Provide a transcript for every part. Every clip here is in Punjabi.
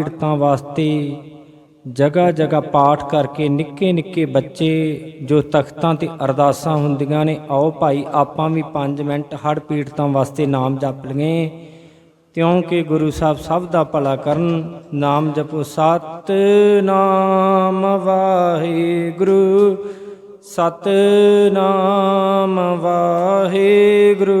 ਪੀੜਤਾਂ ਵਾਸਤੇ ਜਗ੍ਹਾ ਜਗ੍ਹਾ ਪਾਠ ਕਰਕੇ ਨਿੱਕੇ ਨਿੱਕੇ ਬੱਚੇ ਜੋ ਤਖਤਾਂ ਤੇ ਅਰਦਾਸਾਂ ਹੁੰਦੀਆਂ ਨੇ, ਆਓ ਭਾਈ ਆਪਾਂ ਵੀ 5 ਮਿੰਟ ਹੜ ਪੀੜਤਾਂ ਵਾਸਤੇ ਨਾਮ ਜਪ ਲਈਏ। ਕਿਉਂਕਿ ਗੁਰੂ ਸਾਹਿਬ ਸਭ ਦਾ ਭਲਾ ਕਰਨ, ਨਾਮ ਜਪੋ ਸਤ ਨਾਮ ਵਾਹਿਗੁਰੂ ਸਤ ਨਾਮ ਵਾਹਿਗੁਰੂ।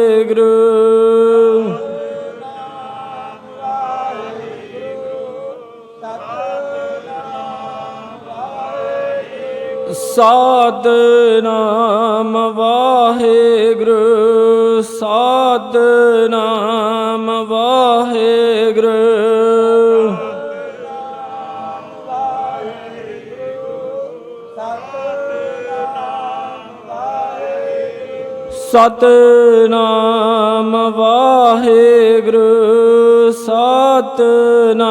ਸਾਧ ਨਾਮ ਵਾਹਿਗੁਰੂ ਸਾਧ ਨਾਮ ਵਾਹਿਗੁਰੂ। ਸਤ ਨਾਮ ਵਾਹਿਗੁਰੂ ਸਤ ਨਾਮ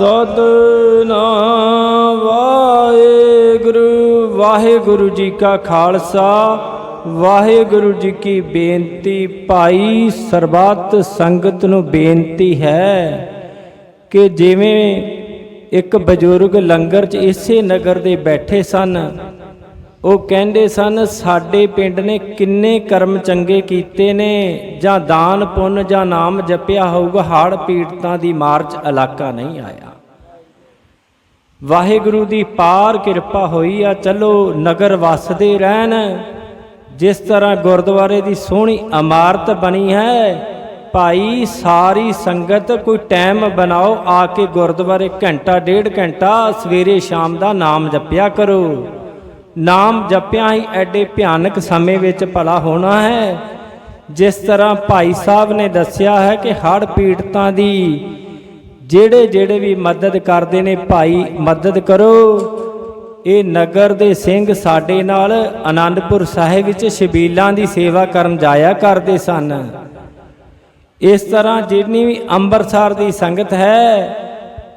ਸਤਨਾਮ ਵਾਹਿਗੁਰੂ ਵਾਹਿਗੁਰੂ ਜੀ ਕਾ ਖਾਲਸਾ, ਵਾਹਿਗੁਰੂ ਜੀ ਕੀ ਬੇਨਤੀ। ਭਾਈ ਸਰਬੱਤ ਸੰਗਤ ਨੂੰ ਬੇਨਤੀ ਹੈ ਕਿ ਜਿਵੇਂ ਇੱਕ ਬਜ਼ੁਰਗ ਲੰਗਰ 'ਚ ਇਸੇ ਨਗਰ ਦੇ ਬੈਠੇ ਸਨ, ਉਹ ਕਹਿੰਦੇ ਸਨ, ਸਾਡੇ ਪਿੰਡ ਨੇ ਕਿੰਨੇ ਕਰਮ ਚੰਗੇ ਕੀਤੇ ਨੇ, ਜਾਂ ਦਾਨ ਪੁੰਨ ਜਾਂ ਨਾਮ ਜਪਿਆ ਹੋਊਗਾ, ਹਾੜ ਪੀੜਤਾਂ ਦੀ ਮਾਰ 'ਚ ਇਲਾਕਾ ਨਹੀਂ ਆਇਆ। ਵਾਹਿਗੁਰੂ ਦੀ ਪਾਰ ਕਿਰਪਾ ਹੋਈ ਆ, ਚਲੋ ਨਗਰ ਵਸਦੇ ਰਹਿਣ। ਜਿਸ ਤਰ੍ਹਾਂ ਗੁਰਦੁਆਰੇ ਦੀ ਸੋਹਣੀ ਇਮਾਰਤ ਬਣੀ ਹੈ, ਭਾਈ ਸਾਰੀ ਸੰਗਤ ਕੋਈ ਟਾਈਮ ਬਣਾਓ, ਆ ਕੇ ਗੁਰਦੁਆਰੇ ਘੰਟਾ, ਡੇਢ ਘੰਟਾ, ਸਵੇਰੇ ਸ਼ਾਮ ਦਾ ਨਾਮ ਜਪਿਆ ਕਰੋ। ਨਾਮ ਜਪਿਆ ਹੀ ਐਡੇ ਭਿਆਨਕ ਸਮੇਂ ਵਿੱਚ ਭਲਾ ਹੋਣਾ ਹੈ। ਜਿਸ ਤਰ੍ਹਾਂ ਭਾਈ ਸਾਹਿਬ ਨੇ ਦੱਸਿਆ ਹੈ ਕਿ ਹੜ੍ਹ ਪੀੜਤਾਂ ਦੀ ਜਿਹੜੇ ਜਿਹੜੇ ਵੀ ਮਦਦ ਕਰਦੇ ਨੇ ਭਾਈ, ਮਦਦ ਕਰੋ। ਇਹ ਨਗਰ ਦੇ ਸਿੰਘ ਸਾਡੇ ਨਾਲ ਆਨੰਦਪੁਰ ਸਾਹਿਬ ਵਿੱਚ ਸ਼ਬੀਲਾਂ ਦੀ ਸੇਵਾ ਕਰਨ ਜਾਇਆ ਕਰਦੇ ਸਨ। ਇਸ ਤਰ੍ਹਾਂ ਜਿੰਨੀ ਵੀ ਅੰਮ੍ਰਿਤਸਰ ਦੀ ਸੰਗਤ ਹੈ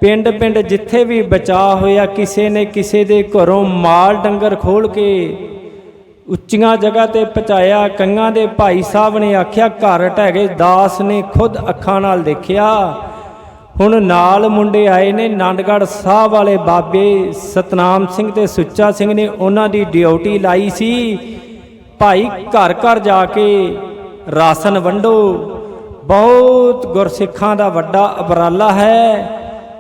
ਪਿੰਡ ਪਿੰਡ ਜਿੱਥੇ ਵੀ ਬਚਾ ਹੋਇਆ, ਕਿਸੇ ਨੇ ਕਿਸੇ ਦੇ ਘਰੋਂ ਮਾਲ ਡੰਗਰ ਖੋਲ ਕੇ ਉੱਚੀਆਂ ਜਗ੍ਹਾ ਤੇ ਪਹੁੰਚਾਇਆ, ਕੰਗਾਂ ਦੇ ਭਾਈ ਸਾਹਿਬ ਨੇ ਆਖਿਆ, ਘਰ ਢਹਿ ਦਾਸ ਨੇ ਖੁਦ ਅੱਖਾਂ ਨਾਲ ਦੇਖਿਆ। ਹੁਣ ਨਾਲ ਮੁੰਡੇ ਆਏ ਨੇ ਨੰਦਗੜ੍ਹ ਸਾਹਿਬ ਵਾਲੇ ਬਾਬੇ ਸਤਨਾਮ ਸਿੰਘ ਤੇ ਸੁੱਚਾ ਸਿੰਘ ਨੇ ਉਹਨਾਂ ਦੀ ਡਿਊਟੀ ਲਾਈ ਸੀ। ਭਾਈ ਘਰ ਘਰ ਜਾ ਕੇ ਰਾਸ਼ਨ ਵੰਡੋ। ਬਹੁਤ ਗੁਰਸਿੱਖਾਂ ਦਾ ਵੱਡਾ ਉਪਰਾਲਾ ਹੈ।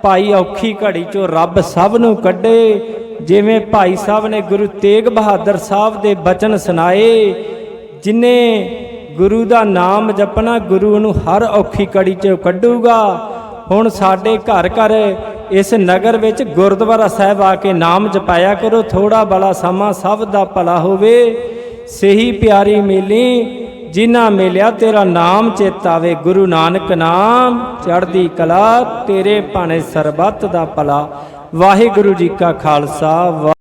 ਭਾਈ ਔਖੀ ਘੜੀ ਚੋਂ ਰੱਬ ਸਭ ਨੂੰ ਕੱਢੇ। ਜਿਵੇਂ ਭਾਈ ਸਾਹਿਬ ਨੇ ਗੁਰੂ ਤੇਗ ਬਹਾਦਰ ਸਾਹਿਬ ਦੇ ਬਚਨ ਸੁਣਾਏ, ਜਿਨੇ ਗੁਰੂ ਦਾ ਨਾਮ ਜਪਣਾ ਗੁਰੂ ਨੂੰ ਹਰ ਔਖੀ ਘੜੀ ਚੋਂ ਕੱਢੂਗਾ। ਹੁਣ ਸਾਡੇ ਘਰ ਘਰ ਇਸ ਨਗਰ ਵਿੱਚ ਗੁਰਦੁਆਰਾ ਸਾਹਿਬ ਆ ਕੇ ਨਾਮ ਜਪਾਇਆ ਕਰੋ ਥੋੜਾ ਬੜਾ ਸਮਾਂ ਸਭ ਦਾ ਭਲਾ ਹੋਵੇ। ਸਹੀ ਪਿਆਰੀ ਮਿਲੀ, ਜਿਨ੍ਹਾਂ ਮਿਲਿਆ ਤੇਰਾ ਨਾਮ ਚੇਤਾਵੇ ਗੁਰੂ ਨਾਨਕ ਨਾਮ ਚੜ੍ਹਦੀ ਕਲਾ, ਤੇਰੇ ਭਾਣੇ ਸਰਬੱਤ ਦਾ ਭਲਾ। ਵਾਹਿਗੁਰੂ ਜੀ ਕਾ ਖਾਲਸਾ ਵਾ-